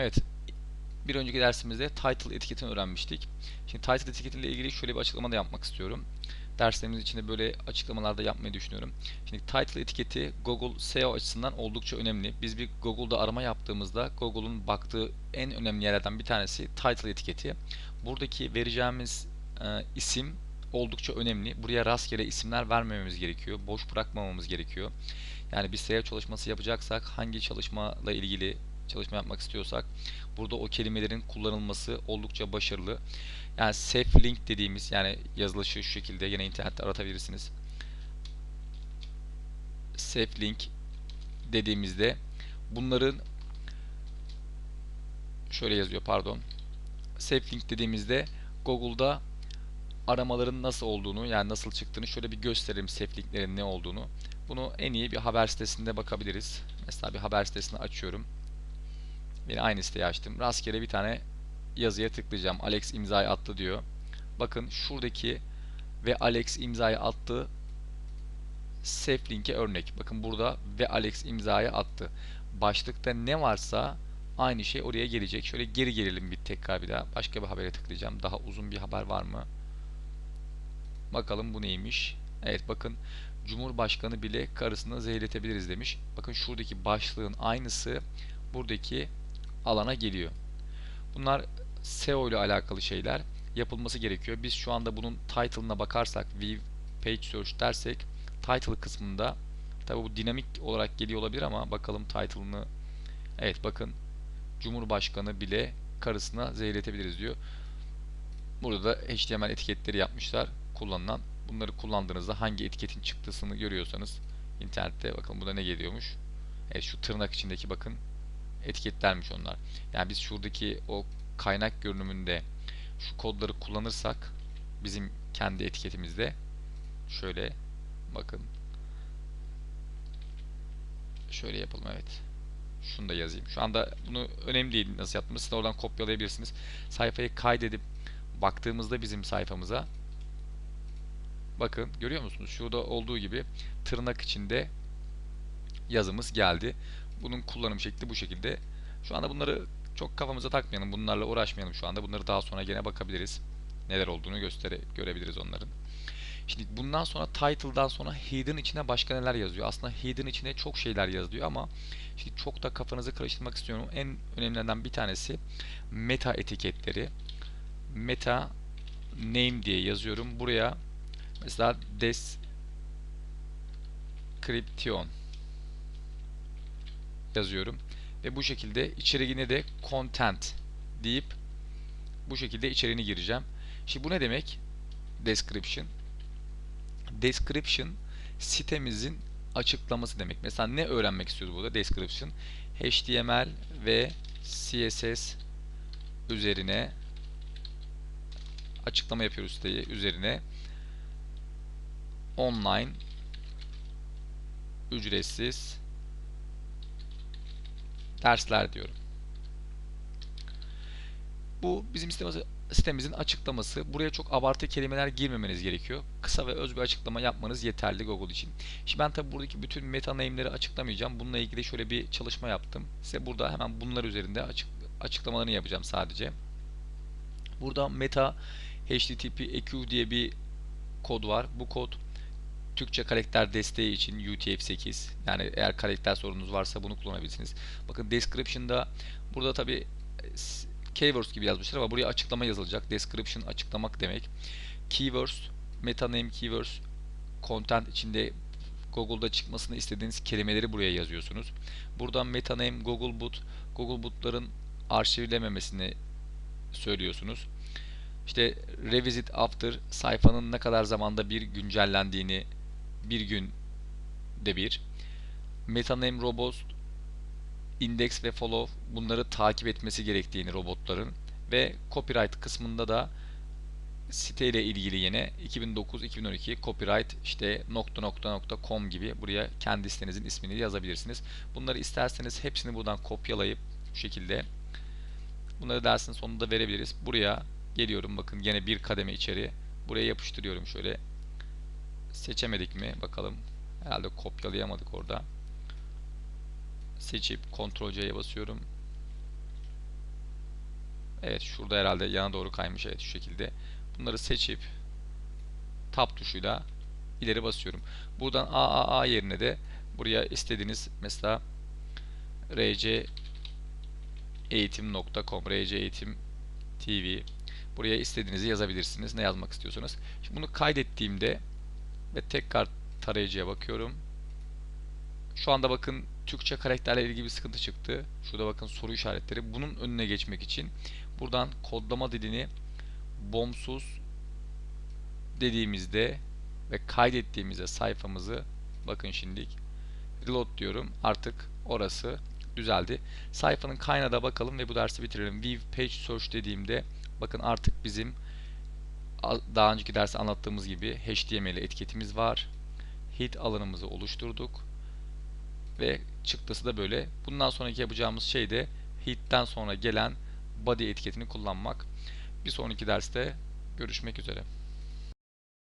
Evet. Bir önceki dersimizde title etiketini öğrenmiştik. Şimdi title etiketiyle ilgili şöyle bir açıklama da yapmak istiyorum. Derslerimiz içinde böyle açıklamalar da yapmayı düşünüyorum. Şimdi title etiketi Google SEO açısından oldukça önemli. Biz bir Google'da arama yaptığımızda Google'un baktığı en önemli yerlerden bir tanesi title etiketi. Buradaki vereceğimiz e, isim oldukça önemli. Buraya rastgele isimler vermememiz gerekiyor. Boş bırakmamamız gerekiyor. Yani bir SEO çalışması yapacaksak hangi çalışmayla ilgili çalışma yapmak istiyorsak burada o kelimelerin kullanılması oldukça başarılı. Yani safe link dediğimiz yani yazılışı şu şekilde yine internette aratabilirsiniz. Safe link dediğimizde bunların şöyle yazıyor pardon. Safe link dediğimizde Google'da aramaların nasıl olduğunu yani nasıl çıktığını şöyle bir gösterelim safe linklerin ne olduğunu. Bunu en iyi bir haber sitesinde bakabiliriz. Mesela bir haber sitesini açıyorum. Yine aynı siteyi açtım. Rastgele bir tane yazıya tıklayacağım. Alex imzayı attı diyor. Bakın şuradaki ve Alex imzayı attı safe linke örnek. Bakın burada ve Alex imzayı attı. Başlıkta ne varsa aynı şey oraya gelecek. Şöyle geri gelelim bir tekrar bir daha. Başka bir habere tıklayacağım. Daha uzun bir haber var mı? Bakalım bu neymiş? Evet bakın Cumhurbaşkanı bile karısını zehirletebiliriz demiş. Bakın şuradaki başlığın aynısı buradaki alana geliyor. Bunlar SEO ile alakalı şeyler yapılması gerekiyor. Biz şu anda bunun title'ına bakarsak view page search dersek title kısmında tabi bu dinamik olarak geliyor olabilir ama bakalım title'ını evet bakın Cumhurbaşkanı bile karısına zehirletebiliriz diyor. Burada da HTML etiketleri yapmışlar kullanılan. Bunları kullandığınızda hangi etiketin çıktısını görüyorsanız internette bakın burada ne geliyormuş. Evet şu tırnak içindeki bakın etiketlermiş onlar. Yani biz şuradaki o kaynak görünümünde şu kodları kullanırsak bizim kendi etiketimizde şöyle bakın şöyle yapalım evet. Şunu da yazayım. Şu anda bunu önemli değil nasıl yaptığımız. Siz de oradan kopyalayabilirsiniz. Sayfayı kaydedip baktığımızda bizim sayfamıza bakın görüyor musunuz? Şurada olduğu gibi tırnak içinde yazımız geldi. Bunun kullanım şekli bu şekilde. Şu anda bunları çok kafamıza takmayalım. Bunlarla uğraşmayalım şu anda. Bunları daha sonra gene bakabiliriz. Neler olduğunu göstere görebiliriz onların. Şimdi bundan sonra title'dan sonra hidden içine başka neler yazıyor? Aslında hidden içine çok şeyler yazıyor ama şimdi çok da kafanızı karıştırmak istiyorum. En önemlilerinden bir tanesi meta etiketleri. Meta name diye yazıyorum. Buraya mesela description yazıyorum. Ve bu şekilde içeriğine de content deyip bu şekilde içeriğini gireceğim. Şimdi bu ne demek? Description. Description sitemizin açıklaması demek. Mesela ne öğrenmek istiyoruz burada? Description. HTML ve CSS üzerine açıklama yapıyoruz siteye üzerine online ücretsiz dersler diyorum. Bu bizim sitemizin açıklaması. Buraya çok abartı kelimeler girmemeniz gerekiyor. Kısa ve öz bir açıklama yapmanız yeterli Google için. Şimdi ben tabi buradaki bütün meta name'leri açıklamayacağım. Bununla ilgili şöyle bir çalışma yaptım. Size burada hemen bunlar üzerinde açık, açıklamalarını yapacağım sadece. Burada meta HTTP EQ diye bir kod var. Bu kod Türkçe karakter desteği için UTF-8 yani eğer karakter sorununuz varsa bunu kullanabilirsiniz. Bakın description'da burada tabi keywords gibi yazmışlar ama buraya açıklama yazılacak. Description açıklamak demek. Keywords, meta name keywords, content içinde Google'da çıkmasını istediğiniz kelimeleri buraya yazıyorsunuz. Buradan meta name Google Boot, Google Boot'ların arşivlememesini söylüyorsunuz. İşte revisit after sayfanın ne kadar zamanda bir güncellendiğini bir gün de bir. Metaname robot index ve follow bunları takip etmesi gerektiğini robotların ve copyright kısmında da site ile ilgili yine 2009-2012 copyright işte nokta nokta nokta com gibi buraya kendi sitenizin ismini yazabilirsiniz. Bunları isterseniz hepsini buradan kopyalayıp şu şekilde bunları dersin sonunda verebiliriz. Buraya geliyorum bakın yine bir kademe içeri buraya yapıştırıyorum şöyle seçemedik mi bakalım herhalde kopyalayamadık orada seçip Ctrl C'ye basıyorum Evet şurada herhalde yana doğru kaymış. Evet şu şekilde. Bunları seçip tab tuşuyla ileri basıyorum. Buradan AAA yerine de buraya istediğiniz mesela rc eğitim.com rc eğitim tv buraya istediğinizi yazabilirsiniz. Ne yazmak istiyorsanız. Şimdi bunu kaydettiğimde ve tekrar tarayıcıya bakıyorum. Şu anda bakın Türkçe karakterle ilgili bir sıkıntı çıktı. Şurada bakın soru işaretleri. Bunun önüne geçmek için buradan kodlama dilini bomsuz dediğimizde ve kaydettiğimizde sayfamızı bakın şimdilik reload diyorum. Artık orası düzeldi. Sayfanın kaynağına bakalım ve bu dersi bitirelim. View Page Search dediğimde bakın artık bizim daha önceki derste anlattığımız gibi HTML etiketimiz var. Head alanımızı oluşturduk. Ve çıktısı da böyle. Bundan sonraki yapacağımız şey de head'den sonra gelen body etiketini kullanmak. Bir sonraki derste görüşmek üzere.